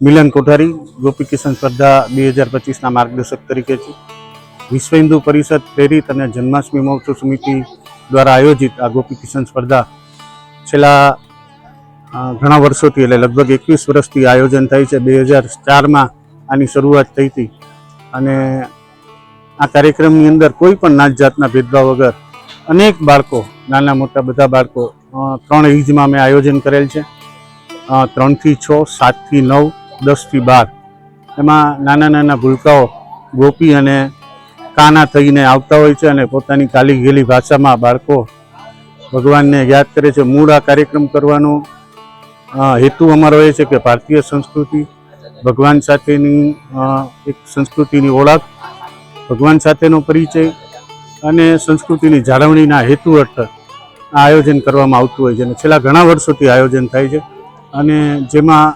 મિલન કોઠારી ગોપી કિશન સ્પર્ધા બે હજાર પચીસના માર્ગદર્શક તરીકે છે. વિશ્વ હિન્દુ પરિષદ પ્રેરિત અને જન્માષ્ટમી મહોત્સવ સમિતિ દ્વારા આયોજિત આ ગોપી કિશન સ્પર્ધા છેલ્લા ઘણા વર્ષોથી એટલે લગભગ એકવીસ વર્ષથી આયોજન થાય છે. બે હજાર ચારમાં આની શરૂઆત થઈ હતી. અને આ કાર્યક્રમની અંદર કોઈ પણ નાત જાતના ભેદભાવ વગર અનેક બાળકો, નાના મોટા બધા બાળકો ત્રણ એજમાં અમે આયોજન કરેલ છે. ત્રણથી છ, સાતથી નવ દસથી બાર. એમાં નાના નાના ભૂલકાઓ ગોપી અને કાના થઈને આવતા હોય છે અને પોતાની કાલી ગેલી ભાષામાં બાળકો ભગવાનને યાદ કરે છે. મૂળ આ કાર્યક્રમ કરવાનો હેતુ અમારો એ છે કે ભારતીય સંસ્કૃતિ ભગવાન સાથેની એક સંસ્કૃતિની ઓળખ, ભગવાન સાથેનો પરિચય અને સંસ્કૃતિની જાળવણીના હેતુ હેઠળ આ આયોજન કરવામાં આવતું હોય છે. અને છેલ્લા ઘણા વર્ષોથી આયોજન થાય છે. અને જેમાં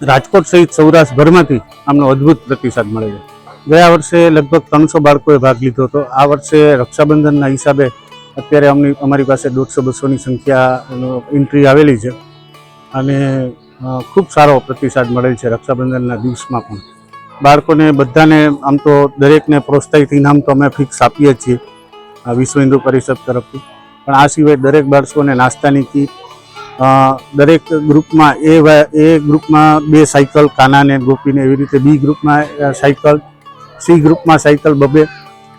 રાજકોટ સહિત સૌરાષ્ટ્રભરમાંથી આમનો અદ્ભુત પ્રતિસાદ મળે છે. ગયા વર્ષે લગભગ ત્રણસો બાળકોએ ભાગ લીધો હતો. આ વર્ષે રક્ષાબંધનના હિસાબે અત્યારે અમની, અમારી પાસે દોઢસો બસોની સંખ્યા એન્ટ્રી આવેલી છે અને ખૂબ સારો પ્રતિસાદ મળેલ છે રક્ષાબંધનના દિવસમાં પણ. બાળકોને બધાને આમ તો દરેકને પ્રોત્સાહિત ઇનામ તો અમે ફિક્સ આપીએ છીએ વિશ્વ હિન્દુ પરિષદ તરફથી. પણ આ સિવાય દરેક બાળકોને નાસ્તાની કીટ દરેક ગ્રુપમાં એ એ ગ્રુપમાં બે સાયકલ કાનાને ગોપીને એવી રીતે બી ગ્રુપમાં સાયકલ, સી ગ્રુપમાં સાયકલ બબે,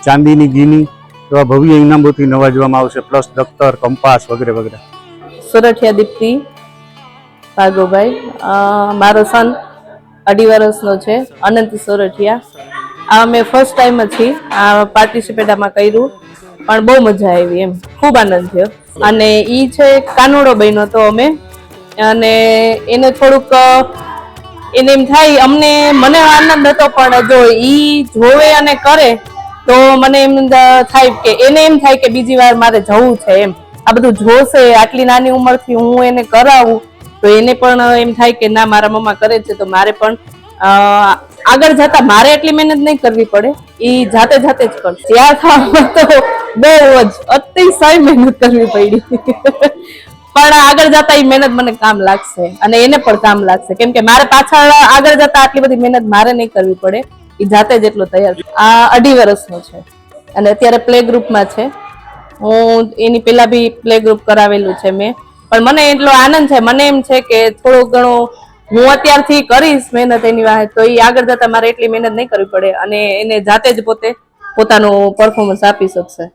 ચાંદીની ગીની, એવા ભવ્ય ઇનામોથી નવાજવામાં આવશે, પ્લસ દફતર, કંપાસ વગેરે વગેરે. સુરઠિયા દીપ્તિ ભાર્ગવભાઈ મારો સન અઢી વર્ષનો છે, અનંત સુરઠિયા. આ મેં ફર્સ્ટ ટાઈમ જ આ પાર્ટિસિપેટ આમાં કર્યું, પણ બહુ મજા આવી એમ, ખૂબ આનંદ થયો. અને ઈ છે કાનુડો બન્યો તો અમે. અને એને થોડુંક એને એમ થાય, અમને, મને આનંદ હતો, પણ જો ઈ જોવે અને કરે, તો મને એમ થાય કે, એને એમ થાય કે બીજી વાર મારે જવું છે એમ. આ બધું જોશે, આટલી નાની ઉંમરથી હું એને કરાવું, તો એને પણ એમ થાય કે ના, મારા મમ્મા કરે છે, તો મારે પણ આગળ જતા મારે એટલી મહેનત નહીં કરવી પડે એ જાતે જાતે જ કરશે. ત્યાં ખાવામાં તો બહુ જ, અતિશય મહેનત કરવી પડી. પણ આગળ જતા એ મહેનત મને કામ લાગશે અને એને પણ કામ લાગશે. કેમ કે મારે પાછળ આગળ જતા આટલી બધી મહેનત મારે નહીં કરવી પડે. એ જાતે જ એટલો તૈયાર. આ અઢી વર્ષનો છે. અને અત્યારે પ્લે ગ્રુપમાં છે. હું એની પેલા બી પ્લે ગ્રુપ કરાવેલું છે મેં. પણ મને એટલો આનંદ છે. મને એમ છે કે થોડું ઘણું હું અત્યારથી કરીશ મહેનત એની વાહે, તો એ આગળ જતા મારે એટલી મહેનત નહીં કરવી પડે અને એને જાતે જ પોતે પોતાનું પરફોર્મન્સ આપી શકશે.